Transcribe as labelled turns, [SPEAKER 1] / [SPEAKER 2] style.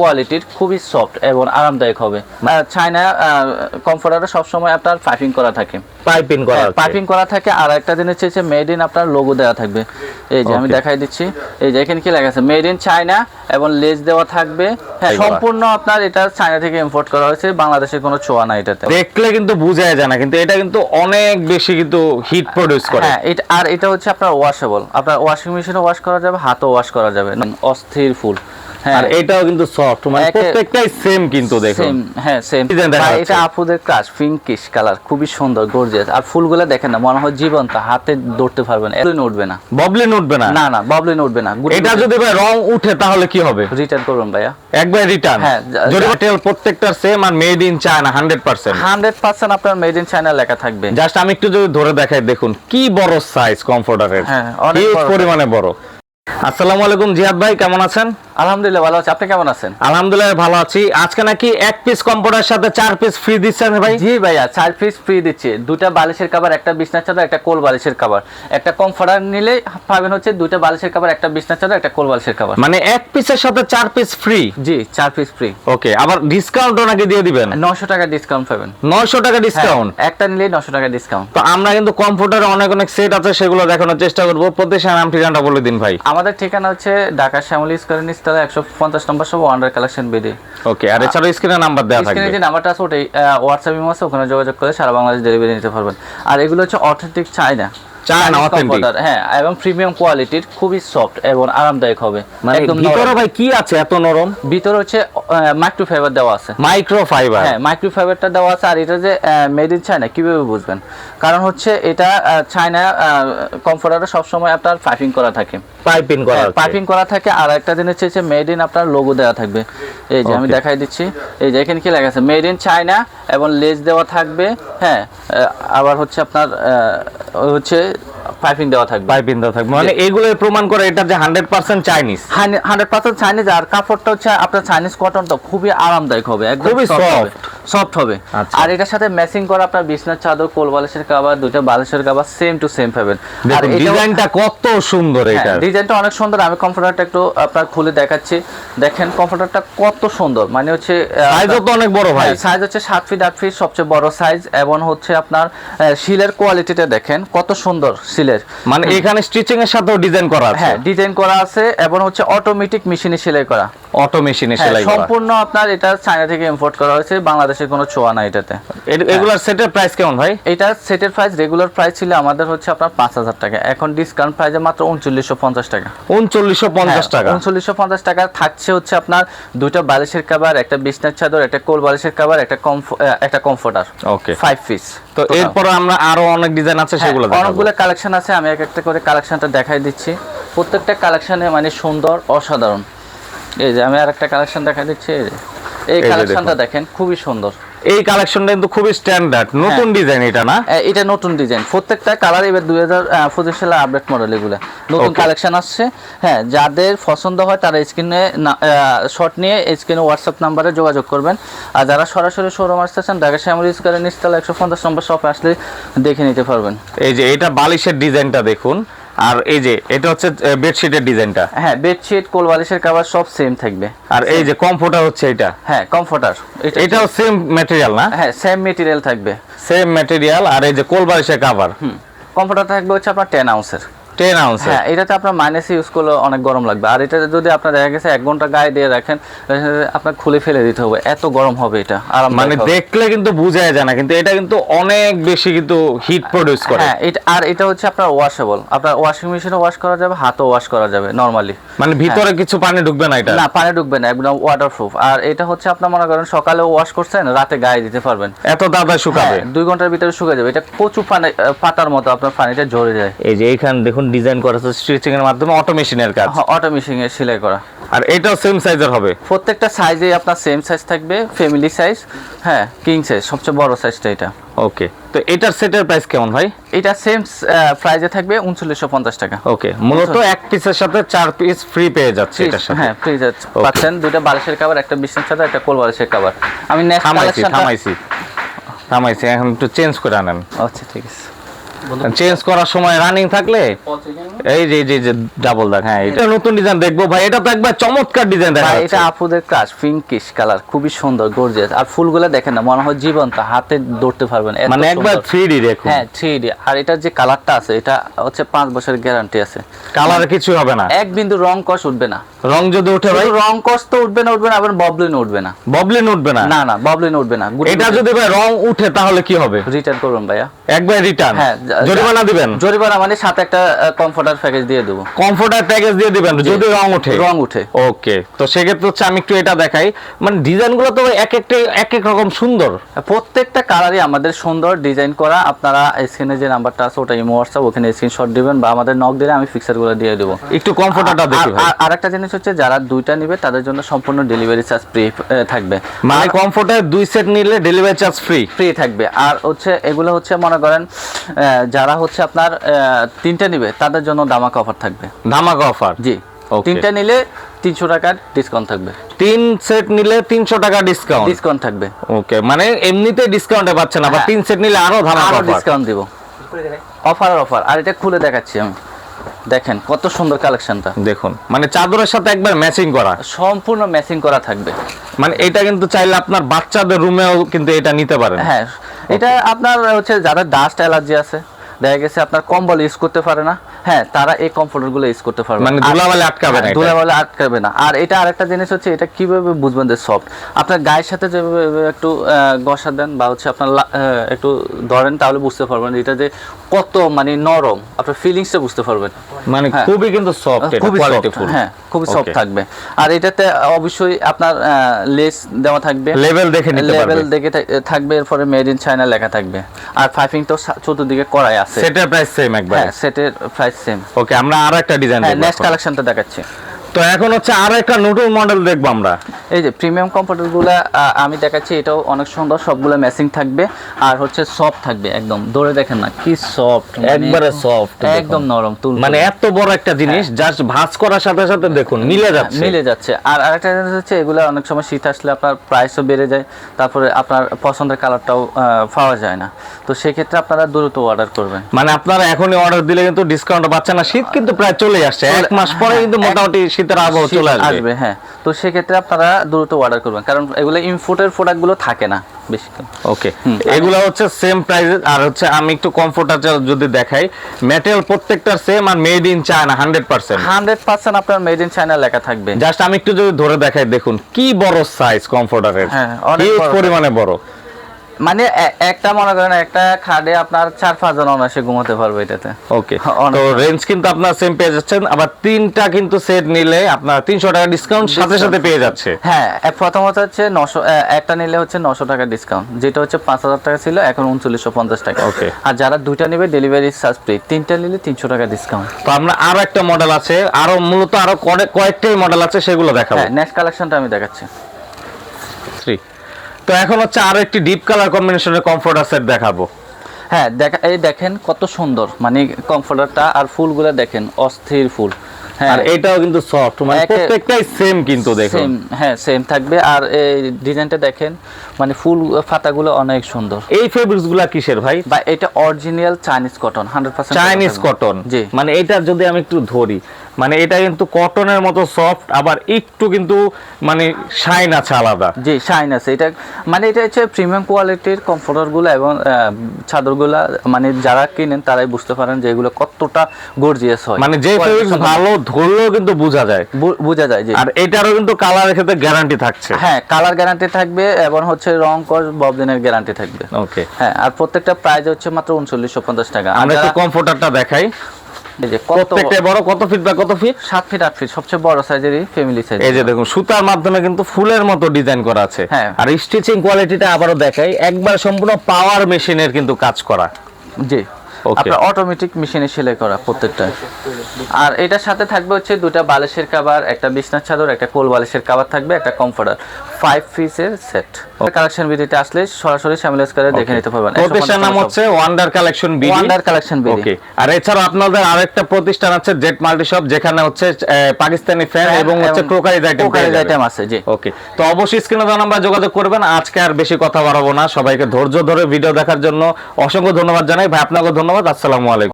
[SPEAKER 1] কোয়ালিটির খুবই সফট এবং আরামদায়ক হবে। চায়না কমফোর্টারটা সবসময় আপনার পাইপিং করা থাকে।
[SPEAKER 2] পাইপিং করা
[SPEAKER 1] পাইপিং করা থাকে। আর একটা জিনিস হচ্ছে মেড ইন আপনার লোগো দেওয়া থাকবে। এই যে আমি দেখাই দিচ্ছি। এই যে এখানে কি লেখা আছে? মেড ইন চায়না এবং লেজ দেওয়া থাকবে। হ্যাঁ সম্পূর্ণ আপনার এটা চায়না থেকে ইম্পোর্ট করা হয়েছে। বাংলাদেশের কোনো ছোঁয়া নাই এটাতে।
[SPEAKER 2] দেখলে কিন্তু বোঝাই যায় না কিন্তু এটা কিন্তু অনেক বেশি কিন্তু হিট প্রডিউস করে।
[SPEAKER 1] হ্যাঁ এটা আর এটা হচ্ছে আপনার ওয়াশেবল আপনার ওয়াশিং মেশিনে ওয়াশ করা যাবে হাতও ওয়াশ করা যাবে। অস্থির ফুল। হ্যাঁ
[SPEAKER 2] আর এটাও কিন্তু সফট মানে প্রত্যেকটাই সেম কিন্তু দেখুন।
[SPEAKER 1] সেম হ্যাঁ সেম এটা আপুদের কাজ পিঙ্কিশ কালার খুবই সুন্দর গর্জিয়াস আর ফুলগুলো দেখেন না মনে হয় জীবন্ত হাতে ধরতে পারবেন এতদিন উঠবে না।
[SPEAKER 2] ববলিন উঠবে না?
[SPEAKER 1] না না ববলিন উঠবে না।
[SPEAKER 2] এটা যদি ভাই রং উঠে তাহলে কি হবে?
[SPEAKER 1] রিটার্ন করবেন ভাইয়া।
[SPEAKER 2] একবার রিটার্ন
[SPEAKER 1] হ্যাঁ,
[SPEAKER 2] যদি হোটেল প্রত্যেকটার same R made in China hundred percent
[SPEAKER 1] hundred percent আপনার মেড ইন চায়না লেখা থাকবে।
[SPEAKER 2] জাস্ট আমি একটু যদি ধরে দেখাই দেখুন কি বড় সাইজ কমফোর্টারের
[SPEAKER 1] হ্যাঁ, অনেক
[SPEAKER 2] পরিমাণে বড়। আসসালামু আলাইকুম জিহাদ ভাই কেমন আছেন?
[SPEAKER 1] আলহামদুলিল্লাহ ভালো আছে। আপনি কেমন আছেন?
[SPEAKER 2] আলহামদুলিল্লাহ ভালো আছি। আজকে নাকি এক পিস কম্পিউটার সাথে চার পিস ফ্রি দিচ্ছেন ভাই?
[SPEAKER 1] জি ভাইয়া চার পিস ফ্রি দিচ্ছে। দুটা বালিশের একটা বিছনার চাদর একটা কোল বালিশের একটা কমফোর্টার নিলে পাবেন হচ্ছে দুটা বালিশের একটা বিছনার চাদর একটা কোল বালিশের
[SPEAKER 2] মানে এক পিসের সাথে চার পিস ফ্রি
[SPEAKER 1] জি চার পিস ফ্রি
[SPEAKER 2] ওকে আবার ডিসকাউন্টও নাকি দিয়ে দিবেন?
[SPEAKER 1] নশো টাকা ডিসকাউন্ট পাবেন।
[SPEAKER 2] টাকা ডিসকাউন্ট
[SPEAKER 1] হ্যাঁ, একটা নিলে নশো টাকা ডিসকাউন্ট
[SPEAKER 2] তো আমরা কিন্তু কম্পিউটারে অনেক অনেক সেট আছে সেগুলো দেখানোর চেষ্টা করব। প্রতিষ্ঠান নাম ঠিকানাটা বলে দিন ভাই।
[SPEAKER 1] আমাদের ঠিকানা হচ্ছে ঢাকা শ্যামলী স্কোয়ার নিচতলা একশো পঞ্চাশ নম্বর সব ওয়ান্ডার কালেকশন বিডি
[SPEAKER 2] ওকে আর এছাড়াও স্ক্রিনে নাম্বার দেওয়া থাকবে।
[SPEAKER 1] স্ক্রিনে যে নাম্বারটা আছে ওটাই হোয়াটসঅ্যাপ ইমো আছে ওখানে যোগাযোগ করে সারা বাংলাদেশ ডেলিভারি নিতে পারবেন। আর এগুলো হচ্ছে অথেন্টিক চায়না
[SPEAKER 2] চায়না authentic।
[SPEAKER 1] হ্যাঁ এবং প্রিমিয়াম কোয়ালিটির খুবই সফট এবং আরামদায়ক হবে।
[SPEAKER 2] মানে ভিতরে ভাই কি আছে এত নরম?
[SPEAKER 1] ভিতরে হচ্ছে মাইক্রো ফাইবার দেওয়া আছে।
[SPEAKER 2] মাইক্রো ফাইবার
[SPEAKER 1] হ্যাঁ মাইক্রো ফাইবারটা দেওয়া আছে আর এটা যে মেড ইন চায়না কীভাবে বুঝবেন? কারণ হচ্ছে এটা চায়না কমফোর্টারটা সবসময় আপনার পাইপিং করা থাকে।
[SPEAKER 2] পাইপিং করা
[SPEAKER 1] পাইপিং করা থাকে আর একটা জিনিস হচ্ছে মেড ইন আপনার লোগো দেওয়া থাকবে। এই যে আমি দেখাই দিচ্ছি। এই যে এখানে কি লেখা আছে? মেড ইন চায়না এবং লেজ দেওয়া থাকবে। হ্যাঁ আবার হচ্ছে আপনার হচ্ছে পাইপিং দেওয়া থাকবে।
[SPEAKER 2] পাইপিং দেওয়া থাকবে। মানে এগুলো প্রমাণ করে এটা যে hundred percent Chinese.
[SPEAKER 1] Hundred percent Chinese আর কাপড়টা হচ্ছে আপনার চাইনিজ কটন তো খুবই আরামদায়ক হবে একদম
[SPEAKER 2] soft।
[SPEAKER 1] সফট হবে
[SPEAKER 2] আচ্ছা।
[SPEAKER 1] আর এটার সাথে ম্যাচিং করা আপনার বিছনার চাদর কোল বালিশের কাবার দুইটা বালিশের কাবার সেম টু সেম পাবেন আর
[SPEAKER 2] ডিজাইনটা কত সুন্দর
[SPEAKER 1] হ্যাঁ,
[SPEAKER 2] এটা।
[SPEAKER 1] ডিজাইনটা অনেক সুন্দর আমি কমফোর্টারটা একটু আপনার খুলে দেখাচ্ছি। দেখেন কমফোর্টারটা কত সুন্দর মানে হচ্ছে
[SPEAKER 2] সাইজও তো অনেক বড় ভাই।
[SPEAKER 1] সাইজ হচ্ছে সাত ফিট আট ফিট সবচেয়ে বড় সাইজ এবং হচ্ছে আপনার শিলের কোয়ালিটিটা দেখেন কত সুন্দর শিলের
[SPEAKER 2] মানে এখানে স্টিচিং এর সাথেও ডিজাইন করা আছে?
[SPEAKER 1] হ্যাঁ ডিজাইন করা আছে এবং হচ্ছে অটোমেটিক মেশিনে সেলাই করা।
[SPEAKER 2] অটো মেশিনে
[SPEAKER 1] হ্যাঁ,
[SPEAKER 2] সেলাই করা।
[SPEAKER 1] সম্পূর্ণ আপনার এটা চায়না থেকে ইম্পোর্ট করা হয়েছে বাংলাদেশের কোনো ছোঁয়া নাই এটাতে।
[SPEAKER 2] এগুলার সেটের প্রাইস কেমন ভাই?
[SPEAKER 1] এটা সেটের প্রাইস রেগুলার প্রাইস ছিল আমাদের হচ্ছে আপনার পাঁচ হাজার টাকা। এখন ডিসকাউন্ট প্রাইসে মাত্র উনচল্লিশশো পঞ্চাশ টাকা।
[SPEAKER 2] উনচল্লিশশো পঞ্চাশ টাকা।
[SPEAKER 1] উনচল্লিশশো পঞ্চাশ টাকা থাকছে হচ্ছে আপনার বালিশের কাবার একটা বিছনার চাদর একটা কোল বালিশের কাবার একটা একটা কমফোর্টার
[SPEAKER 2] ওকে
[SPEAKER 1] ফাইভ পিস
[SPEAKER 2] তো এরপর আমরা আরও অনেক ডিজাইন আছে সেগুলো
[SPEAKER 1] হ্যাঁ, অনেকগুলো কালেকশন আছে আমি এক একটা করে কালেকশনটা দেখাই দিচ্ছি। প্রত্যেকটা কালেকশনে মানে সুন্দর অসাধারণ। এই যে আমি আর একটা কালেকশন দেখাই দিচ্ছি এই কালেকশনটা
[SPEAKER 2] দেখেন।
[SPEAKER 1] খুবই সুন্দর।
[SPEAKER 2] এই কালেকশনটা কিন্তু খুবই স্ট্যান্ডার্ড নতুন ডিজাইন এটা না?
[SPEAKER 1] এটা নতুন ডিজাইন প্রত্যেকটা কালার এবার দুই হাজার পঁচিশ সালে আপডেট মডেল এগুলো। নতুন কালেকশন আসছে। হ্যাঁ যাদের পছন্দ হয় তারা স্ক্রিনে শর্ট নিয়ে স্ক্রিনে হোয়াটসঅ্যাপ নাম্বারে যোগাযোগ করবেন। আর যারা সরাসরি শোরুম আসতেছেন ঢাকা শ্যামলী স্কোয়ারের নিচতলা একশো পঞ্চাশ নম্বর শপে আসলে দেখে নিতে পারবেন।
[SPEAKER 2] এই যে এটা বালিশের ডিজাইনটা দেখুন। আর এই যে এটা হচ্ছে বেডশিটের ডিজাইনটা
[SPEAKER 1] হ্যাঁ বেডশিট কোল বালিশের কাভার সব সেম থাকবে।
[SPEAKER 2] আর এই যে কমফোর্টার হচ্ছে এটা?
[SPEAKER 1] হ্যাঁ কমফোর্টার
[SPEAKER 2] এটাও সেম ম্যাটেরিয়াল না?
[SPEAKER 1] হ্যাঁ সেম ম্যাটেরিয়াল থাকবে।
[SPEAKER 2] সেম ম্যাটেরিয়াল আর এই যে কোল বালিশের কাভার
[SPEAKER 1] হুম কমফোর্টার থাকবে হচ্ছে আপনার টেন আউন্সের
[SPEAKER 2] টেন আউন্স
[SPEAKER 1] হ্যাঁ এটাতে আপনার মাইনাসে ইউজ করলে অনেক গরম লাগবে। আর এটা যদি আপনার দেখা গেছে এক ঘণ্টা গায়ে দিয়ে রাখেন আপনার খুলে ফেলে দিতে হবে। এত গরম হবে এটা আরাম
[SPEAKER 2] মানে দেখলে কিন্তু যায় না কিন্তু এটা কিন্তু অনেক বেশি কিন্তু হিট প্রডিউস করে।
[SPEAKER 1] হ্যাঁ এটা আর এটা হচ্ছে আপনার ওয়াশেবল আপনার ওয়াশিং মেশিনে ওয়াশ করা যাবে হাতও ওয়াশ করা যাবে নরমালি
[SPEAKER 2] মানে ভিতরে কিছু পানি ঢুকবে না এটা?
[SPEAKER 1] না পানি ঢুকবে না একদম ওয়াটারপ্রুফ আর এটা হচ্ছে আপনার মনে করেন সকালে ওয়াশ করছেন রাতে গায়ে দিতে পারবেন।
[SPEAKER 2] এত দাদা শুকাবে।
[SPEAKER 1] হ্যাঁ, দুই ঘণ্টার ভিতরে শুকিয়ে যাবে। এটা কচু পানি পাতার মতো আপনার পানিটা ঝরে যায়।
[SPEAKER 2] এই যে এইখানে দেখুন ডিজাইন করা আছে স্টিচিং এর মাধ্যমে অটোমেশনের কাজ।
[SPEAKER 1] অটো মেশিন এ সেলাই করা।
[SPEAKER 2] আর এটাও সেম সাইজের হবে?
[SPEAKER 1] প্রত্যেকটা সাইজে আপনার সেম সাইজ থাকবে ফ্যামিলি সাইজ হ্যাঁ কিং সাইজ সবচেয়ে বড় সাইজটা এটা।
[SPEAKER 2] ওকে তো এটার সেটের প্রাইস কেমন ভাই?
[SPEAKER 1] এটা সেম প্রাইজে থাকবে উনচল্লিশশো পঞ্চাশ টাকা।
[SPEAKER 2] ওকে মূলত এক পিসের সাথে চার পিস ফ্রি পেয়ে যাচ্ছে এটার সাথে।
[SPEAKER 1] হ্যাঁ ফ্রিজ পাচ্ছেন দুইটা বালিশের কাবার একটা বিছনার চাদর একটা কোল বালিশের কাবার আমি নেক্সট
[SPEAKER 2] থামাইছি থামাইছি। এখন একটু চেঞ্জ করে আনেন।
[SPEAKER 1] আচ্ছা ঠিক আছে।
[SPEAKER 2] চেঞ্জ করার সময় রানিং থাকলে এই যে যে- যে ডাবল দাগ হ্যাঁ এটা নতুন ডিজাইন দেখব। ভাই এটা তো একবার চমৎকার ডিজাইন দেখা
[SPEAKER 1] এটা আপুদের কাজ পিঙ্কিশ কালার খুবই সুন্দর গর্জিয়াস আর ফুলগুলো দেখেন না মনে হয় জীবন্ত হাতে ধরতে পারবেন
[SPEAKER 2] মানে একবার
[SPEAKER 1] সুন্দর।
[SPEAKER 2] থ্রি ডি দেখুন।
[SPEAKER 1] হ্যাঁ থ্রি আর এটার যে কালারটা আছে এটা হচ্ছে পাঁচ বছরের গ্যারান্টি আছে।
[SPEAKER 2] কালার কিছু হবে না।
[SPEAKER 1] এক বিন্দু রং কষ উঠবে না।
[SPEAKER 2] রং যদি উঠে ভাই?
[SPEAKER 1] রং কষ তো উঠবে না উঠবে না আবার ববলিন উঠবে না।
[SPEAKER 2] ববলিন উঠবে না?
[SPEAKER 1] না না ববলিন উঠবে না।
[SPEAKER 2] এটা যদি ভাই রং উঠে তাহলে কি হবে?
[SPEAKER 1] রিটার্ন করবেন ভাইয়া।
[SPEAKER 2] একবার রিটার্ন
[SPEAKER 1] হ্যাঁ
[SPEAKER 2] জরিমানা দিবেন?
[SPEAKER 1] জরিমানা মানে সাথে একটা কমফোর্টার প্যাকেজ দিয়ে দেবো।
[SPEAKER 2] কমফোর্টার প্যাকেজ দিয়ে দিবেন যদি রং উঠে?
[SPEAKER 1] রং উঠে।
[SPEAKER 2] ওকে তো সেক্ষেত্রে হচ্ছে আমি একটু এটা দেখাই। মানে ডিজাইনগুলো তো এক একটা এক এক রকম সুন্দর।
[SPEAKER 1] প্রত্যেকটা কালারই আমাদের সুন্দর ডিজাইন করা। আপনারা স্ক্রিনে যে নাম্বারটা আছে ওটা ইমো হোয়াটসঅ্যাপ ওখানে স্ক্রিনশট দিবেন বা আমাদের নক দিলে আমি ফিক্সারগুলো দিয়ে দেবো।
[SPEAKER 2] একটু কমফোর্টারটা দেখি ভাই।
[SPEAKER 1] আর একটা জিনিস হচ্ছে যারা দুইটা নিবে তাদের জন্য সম্পূর্ণ ডেলিভারি চার্জ ফ্রি থাকবে।
[SPEAKER 2] মানে কমফোর্টার দুই সেট নিলে ডেলিভারি চার্জ ফ্রি
[SPEAKER 1] ফ্রি থাকবে। আর হচ্ছে এগুলো হচ্ছে মনে করেন যারা হচ্ছে আপনার তিনটা নিবে তাদের জন্য দামাক অফার থাকবে।
[SPEAKER 2] ধামাকা অফার
[SPEAKER 1] জি। তিনটা নিলে তিনশো টাকার ডিসকাউন্ট থাকবে।
[SPEAKER 2] তিন সেট নিলে তিনশো টাকা ডিসকাউন্ট
[SPEAKER 1] ডিসকাউন্ট থাকবে।
[SPEAKER 2] ওকে মানে এমনিতে ডিসকাউন্টে পাচ্ছেন আবার
[SPEAKER 1] হ্যাঁ।
[SPEAKER 2] তিন সেট নিলে আরও ধামাকা অফার
[SPEAKER 1] ডিসকাউন্ট দিব। অফার অফার আর এটা খুলে দেখাচ্ছি আমি। দেখেন কত সুন্দর কালেকশনটা
[SPEAKER 2] দেখুন মানে চাদরের সাথে একবার ম্যাচিং করা।
[SPEAKER 1] সম্পূর্ণ ম্যাচিং করা থাকবে।
[SPEAKER 2] মানে এটা কিন্তু চাইলে আপনার বাচ্চাদের রুমেও কিন্তু এটা নিতে পারেন।
[SPEAKER 1] হ্যাঁ এটা আপনার হচ্ছে যাদের ডাস্ট অ্যালার্জি আছে দেখা গেছে আপনার কম্বল ইউজ করতে পারে না। হ্যাঁ তারা এই কমফোর্টারগুলো ইউজ করতে পারবে।
[SPEAKER 2] মানে ধুলাবালি আটকাবে না এটা।
[SPEAKER 1] ধুলাবালি আটকাবে না। আর এটা আরেকটা জিনিস হচ্ছে এটা কীভাবে বুঝবেন যে সফট আপনার গায়ের সাথে যেভাবে একটু ঘষা দেন বা হচ্ছে আপনার একটু ধরেন তাহলে বুঝতে পারবেন এটা যে কত মানে নরম। আপনার ফিলিংসটা বুঝতে পারবেন।
[SPEAKER 2] মানে
[SPEAKER 1] হ্যাঁ।
[SPEAKER 2] খুবই কিন্তু সফট
[SPEAKER 1] খুবই
[SPEAKER 2] কোয়ালিটি
[SPEAKER 1] সফট
[SPEAKER 2] ফুল
[SPEAKER 1] হ্যাঁ খুবই সফট থাকবে। আর এটাতে অবশ্যই আপনার লেস দেওয়া থাকবে।
[SPEAKER 2] লেভেল দেখে নিতে
[SPEAKER 1] লেভেল
[SPEAKER 2] পারবে।
[SPEAKER 1] দেখে থাকবে এরপরে মেড ইন চায়না লেখা থাকবে। আর ফাইভিং তো চতুর্দিকে করাই আছে।
[SPEAKER 2] সেটার প্রাইস সেম একবার?
[SPEAKER 1] হ্যাঁ সেটের প্রাইস সেম
[SPEAKER 2] ওকে আমরা আরও একটা ডিজাইন দেখব
[SPEAKER 1] নেক্সট। কালেকশনটা দেখাচ্ছি।
[SPEAKER 2] তো এখন হচ্ছে আরও একটা নতুন মডেল দেখব আমরা।
[SPEAKER 1] এই যে প্রিমিয়াম কম্পিউটারগুলো আমি দেখাচ্ছি এটাও অনেক সুন্দর সবগুলো ম্যাচিং থাকবে আর হচ্ছে সফট থাকবে একদম। ধরে দেখেন না কি সফট
[SPEAKER 2] একবারে সফট
[SPEAKER 1] একদম নরম তুল
[SPEAKER 2] মানে এত বড় একটা জিনিস জাস্ট ভাঁজ করার সাথে সাথে দেখুন মিলে যাচ্ছে।
[SPEAKER 1] হ্যাঁ, মিলে যাচ্ছে। আর আরেকটা জিনিস হচ্ছে এগুলো অনেক সময় শীত আসলে আপনার প্রাইসও বেড়ে যায় তারপরে আপনার পছন্দের কালারটাও পাওয়া যায় না। তো সেক্ষেত্রে আপনারা দ্রুত অর্ডার করবেন।
[SPEAKER 2] মানে আপনারা এখনই অর্ডার দিলে কিন্তু ডিসকাউন্ট পাচ্ছেন না। শীত কিন্তু প্রায় চলে আসছে। এক মাস পরে কিন্তু
[SPEAKER 1] হ্যাঁ,
[SPEAKER 2] মোটামুটি শীতের আবহাওয়া চলে আসবে।
[SPEAKER 1] হ্যাঁ। তো সেক্ষেত্রে আপনারা দ্রুত অর্ডার করবেন কারণ এগুলো ইম্পোর্টের প্রোডাক্টগুলো থাকে না বেশি
[SPEAKER 2] ওকে এগুলো হচ্ছে সেম প্রাইস আর হচ্ছে আমি একটু কমফোর্টার যদি দেখাই ম্যাটেরিয়াল প্রত্যেকটার same R made in China hundred percent
[SPEAKER 1] hundred percent আপনার মেড ইন চায়না লেখা থাকবে।
[SPEAKER 2] জাস্ট আমি একটু যদি ধরে দেখাই দেখুন কি বড় সাইজ কমফোর্টারের
[SPEAKER 1] হ্যাঁ, অনেক
[SPEAKER 2] পরিমাণে বড়।
[SPEAKER 1] মানে একটা মনে করেন একটা খাটে আপনার চার পাঁচ জন অনায়াসে ঘুমাতে পারবে এটাতে।
[SPEAKER 2] ওকে তো রেঞ্জ কিন্তু আপনার সেম পেয়ে যাচ্ছেন আবার তিনটা কিন্তু সেট নিলে আপনার তিনশো টাকা ডিসকাউন্ট সাথে সাথে পেয়ে যাচ্ছে।
[SPEAKER 1] হ্যাঁ প্রথমত হচ্ছে নশো একটা নিলে হচ্ছে নশো টাকা ডিসকাউন্ট যেটা হচ্ছে পাঁচ হাজার টাকা ছিল এখন উনচল্লিশশো পঞ্চাশ টাকা।
[SPEAKER 2] ওকে
[SPEAKER 1] আর যারা দুইটা নেবে ডেলিভারি চার্জ ফ্রি তিনটা নিলে তিনশো টাকা ডিসকাউন্ট
[SPEAKER 2] তো আমরা আরও একটা মডেল আছে আরও মূলত আরও কয়েক- কয়েকটাই মডেল আছে সেগুলো দেখাবো।
[SPEAKER 1] হ্যাঁ নেক্সট কালেকশনটা আমি দেখাচ্ছি।
[SPEAKER 2] তো এখন হচ্ছে আরও একটি ডিপ কালার কম্বিনেশনের কমফোর্টার সেট দেখাবো।
[SPEAKER 1] হ্যাঁ দেখা এই দেখেন কত সুন্দর মানে কমফোর্টারটা আর ফুলগুলো দেখেন অস্থির ফুল। হ্যাঁ।
[SPEAKER 2] আর এটাও কিন্তু সফট মানে প্রত্যেকটাই সেম কিন্তু দেখুন।
[SPEAKER 1] হ্যাঁ সেম থাকবে। আর এই ডিজাইনটা দেখেন মানে ফুল পাতাগুলো অনেক সুন্দর।
[SPEAKER 2] এই ফেব্রিক্সগুলা কিসের ভাই?
[SPEAKER 1] বা এটা original Chinese cotton hundred percent
[SPEAKER 2] Chinese cotton
[SPEAKER 1] জি।
[SPEAKER 2] মানে এটা যদি আমি একটু ধরি মানে এটা কিন্তু কটনের মতো সফট আবার একটু কিন্তু মানে শাইন আছে আলাদা।
[SPEAKER 1] জি শাইন আছে। এটা মানে এটা হচ্ছে প্রিমিয়াম কোয়ালিটির কমফোর্টারগুলো এবং চাদরগুলো মানে যারা কিনেন তারাই বুঝতে পারেন যে এগুলো কতটা গর্জিয়াস হয়।
[SPEAKER 2] মানে যে ভালো ধরলেও কিন্তু বোঝা যায়।
[SPEAKER 1] বোঝা যায় যে
[SPEAKER 2] আর এটারও কিন্তু কালারের ক্ষেত্রে গ্যারান্টি থাকছে।
[SPEAKER 1] হ্যাঁ কালার গ্যারান্টি থাকবে এবং হচ্ছে রং কস ববদিনের গ্যারান্টি থাকবে।
[SPEAKER 2] ওকে
[SPEAKER 1] হ্যাঁ আর প্রত্যেকটা প্রাইস হচ্ছে মাত্র উনচল্লিশশো পঞ্চাশ টাকা।
[SPEAKER 2] আমরা একটু কমফোর্টারটা দেখাই। প্রত্যেকটা বড় কত ফিট বা কত ফিট
[SPEAKER 1] ফিট ফিট সবচেয়ে বড় সাইজেরই ফ্যামিলি সাইজ
[SPEAKER 2] এই যে দেখুন সুতার মাধ্যমে কিন্তু ফুলের মতো ডিজাইন করা আছে।
[SPEAKER 1] হ্যাঁ।
[SPEAKER 2] আর স্টিচিং কোয়ালিটিটা আবারও দেখাই একবার সম্পূর্ণ পাওয়ার মেশিনের কিন্তু কাজ করা।
[SPEAKER 1] জি। আপনার অটোমেটিক মেশিনে সেলাই করা প্রত্যেকটা। আর এটার সাথে থাকবে হচ্ছে দুটা বালিশের কাবার একটা বিছনার চাদর একটা কোল বালিশের কাবার থাকবে একটা কমফোর্টার ফাইভ পিসের সেট কালেকশন বিডিতে আসলে সরাসরি শ্যামিল স্কয়ারে দেখে নিতে পারবেন।
[SPEAKER 2] প্রতিষ্ঠান নাম হচ্ছে Wonder Collection BD
[SPEAKER 1] Wonder Collection BD
[SPEAKER 2] okay আর এছাড়াও আপনাদের আরেকটা প্রতিষ্ঠান আছে জেট মাল্টি শপ যেখানে হচ্ছে পাকিস্তানি ফ্যান এবং হচ্ছে ক্রোকারিজ আইটেম
[SPEAKER 1] ক্রোকারিজ আইটেম আছে জি।
[SPEAKER 2] ওকে তো অবশ্যই স্ক্রিনে দেওয়া নাম্বার যোগাযোগ করবেন। আজকে আর বেশি কথা বাড়াবো না। সবাইকে ধৈর্য ধরে ভিডিও দেখার জন্য অসংখ্য ধন্যবাদ জানাই। ভাই আপনাকে ধন্যবাদ। আসসালামু আলাইকুম।